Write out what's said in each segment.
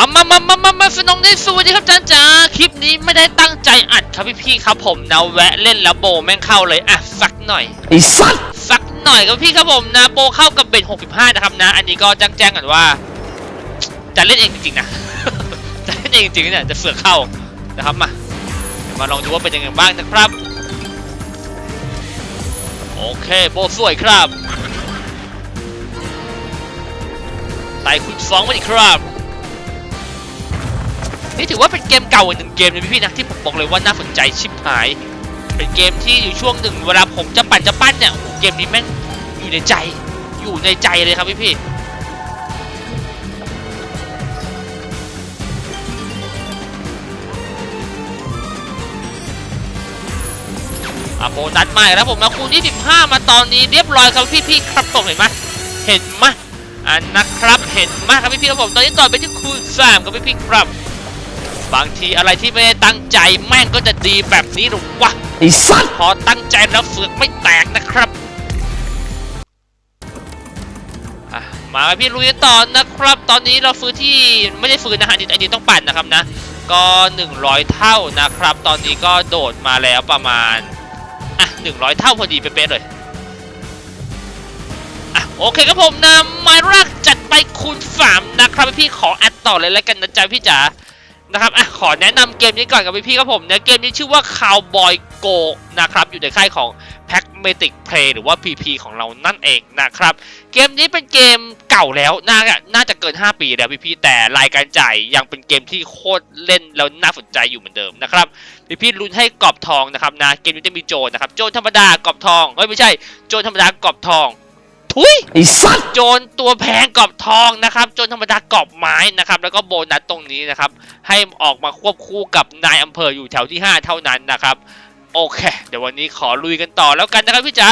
สวัสดีครับจานจ๋าคลิปนี้ไม่ได้ตั้งใจอัดครับพี่ๆครับผมนะแวะเล่นแล้วโบแม่งเข้าเลยอะสักหน่อยไอ้สัตว์สักหน่อยครับพี่ครับผมนะโบเข้ากับเบน65 นะครับนะ อันนี้ก็แจ้งแจ้งกันว่า จะเล่นเองจริงๆนะ จะเล่นเองจริงๆเนี่ยจะเสือกเข้านะครับมาเดี๋ยวมาลองดูว่าเป็นยังไงบ้างนะครับ โอเคโบสวยครับไต่คุณสองมาดิครับ นี่ถือว่าเป็นเกมเก่าอีกหนึ่งเกมเลยพี่ๆนะที่ผมบอกเลยว่าน่าสนใจชิบหาย เป็นเกมที่อยู่ช่วงหนึ่งเวลาผมจะปั่นจะปั้นเนี่ยโอ้โหเกมนี้แม่งอยู่ในใจ อยู่ในใจเลยครับพี่ๆอะโบนัสมาอีกแล้วผมนะคูณ25มาตอนนี้เรียบร้อยครับพี่ๆครับผมเห็นไหมเห็นไหมอ่านะครับเห็นไหมครับพี่ๆครับผมตอนนี้ต่อไปที่คูณ3ครับพี่ๆครับ บางทีอะไรที่ไม่ได้ตั้งใจแม่งก็จะดีแบบนี้หรอวะไอ้สัตว์พอตั้งใจแล้วเสือกไม่แตกนะครับอะมาพี่ลุยกันต่อนะครับ ตอนนี้เราฟื้นที่ไม่ได้ฟื้นนะฮะอันนี้อันนี้ต้องปั่นนะครับนะ ก็ 100 เท่านะครับ ตอนนี้ก็โดดมาแล้วประมาณอะ100 เท่าพอดีเป๊ะๆเลยอะโอเคครับผมนะไม้แรกจัดไปคูณ3นะครับพี่ขออัดต่อเลยแล้วกันนะจ๊ะพี่จ๋า นะครับอขอแนะนำเกมนี้ก่อนกับพี่ๆครับผมนะเกมนี้ชื่อว่า Cowboy Go นะครับอยู่ในค่ายของ Pragmatic Play หรือว่า PP ของเรานั่นเองนะครับ เกมนี้เป็นเกมเก่าแล้วน่าน่าจะเกิน 5 ปีแล้วพี่ๆแต่รายการจ่ายยังเป็นเกมที่โคตรเล่นแล้วน่าสนใจอยู่เหมือนเดิมนะครับพี่ๆลุ้นให้กรอบทองนะครับนะเกมนี้จะมีโจนะครับโจธรรมดากรอบทองเอ้ยไม่ใช่โจธรรมดากรอบทอง ทุยไอ้สัตว์โจรตัวแพงกรอบทองนะครับโจรธรรมดากรอบไม้นะครับ แล้วก็โบนัสตรงนี้นะครับ ให้ออกมาควบคู่กับนายอำเภออยู่แถวที่ 5 เท่านั้นนะครับ โอเค เดี๋ยววันนี้ขอลุยกันต่อแล้วกันนะครับพี่จ๋า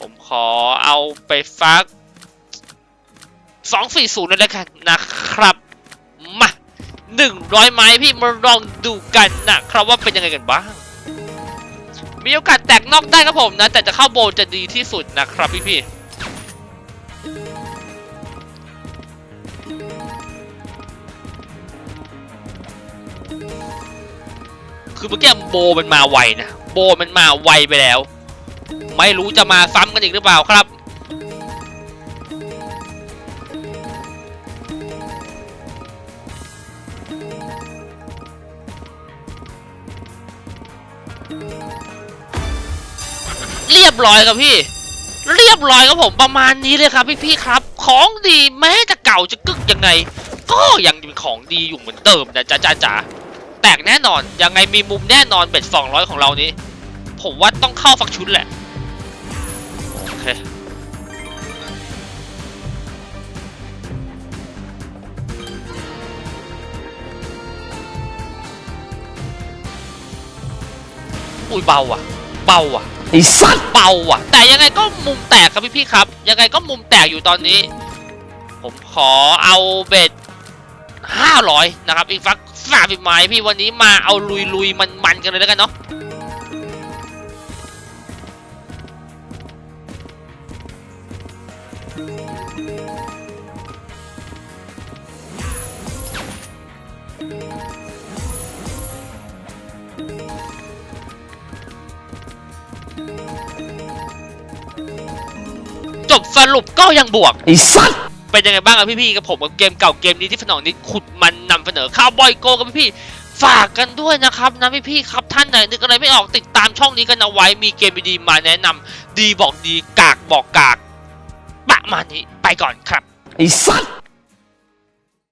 ผมขอเอาไปฟัก240นั่นแหละกันนะครับ มา100ไม้พี่มาลองดูกันนะครับว่าเป็นยังไงกันบ้าง มีโอกาสแตกนอกได้ครับผมนะ แต่จะเข้าโบจะดีที่สุดนะครับพี่พี่คือเมื่อกี้โบมันมาไวนะ โบมันมาไวไปแล้ว ไม่รู้จะมาซ้ำกันอีกหรือเปล่าครับ ยบร้อยครับพี่ เรียบร้อยครับผมประมาณนี้เลยครับพี่ๆครับ ของดีแม้จะเก่าจะกึกยังไง ก็ยังเป็นของดีอยู่เหมือนเดิมนะจ๊ะจ้าจ๋าแตกแน่นอนยังไงมีมุมแน่นอนเบ็ด200ของเรานี้ ผมว่าต้องเข้าฟักชุดแหละโอเคอุ้ยเบาอะ เบาอะ ไอสัตว์เบาอะ แต่ยังไงก็มุมแตกครับพี่ๆครับ ยังไงก็มุมแตกอยู่ตอนนี้ ผมขอเอาเบ็ดห้าร้อยนะครับอีกฟักสามสิบไม้พี่วันนี้มาเอาลุยลุยมันมันกันเลยแล้วกันเนาะ สรุปก็ยังบวก ไอ้สัตว์เป็นยังไงบ้างครับพี่ๆกับผมกับเกมเก่าเกมนี้ที่ฝนองนี้ขุดมันนำเสนอข้าวบอยโกกับพี่ๆฝากกันด้วยนะครับนะพี่ๆครับท่านไหนนึกอะไรไม่ออกติดตามช่องนี้กันเอาไว้มีเกมดีๆมาแนะนำดีบอกดีกากบอกกากประมาณนี้ไปก่อนครับ ไอ้สัตว์